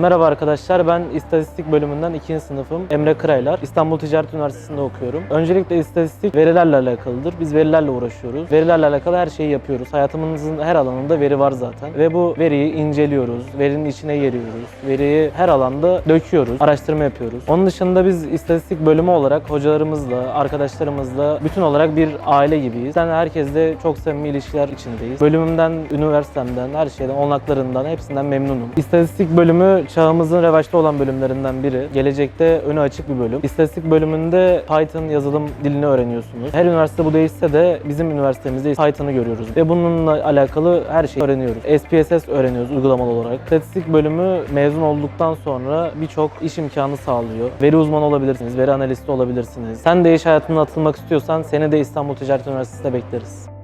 Merhaba arkadaşlar, ben istatistik bölümünden 2. sınıfım. Emre Kıraylar. İstanbul Ticaret Üniversitesi'nde okuyorum. Öncelikle istatistik verilerle alakalıdır. Biz verilerle uğraşıyoruz. Verilerle alakalı her şeyi yapıyoruz. Hayatımızın her alanında veri var zaten. Ve bu veriyi inceliyoruz, verinin içine giriyoruz. Veriyi her alanda döküyoruz, araştırma yapıyoruz. Onun dışında biz istatistik bölümü olarak hocalarımızla, arkadaşlarımızla bütün olarak bir aile gibiyiz. Sen herkesle çok samimi ilişkiler içindeyiz. Bölümümden, üniversitemden, her şeyden, olanaklarından hepsinden memnunum. İstatistik bölümü çağımızın revaçta olan bölümlerinden biri. Gelecekte önü açık bir bölüm. İstatistik bölümünde Python yazılım dilini öğreniyorsunuz. Her üniversite bu değişse de bizim üniversitemizde Python'ı görüyoruz ve bununla alakalı her şeyi öğreniyoruz. SPSS öğreniyoruz uygulamalı olarak. İstatistik bölümü mezun olduktan sonra birçok iş imkanı sağlıyor. Veri uzmanı olabilirsiniz, veri analisti olabilirsiniz. Sen de iş hayatına atılmak istiyorsan seni de İstanbul Ticaret Üniversitesi'nde bekleriz.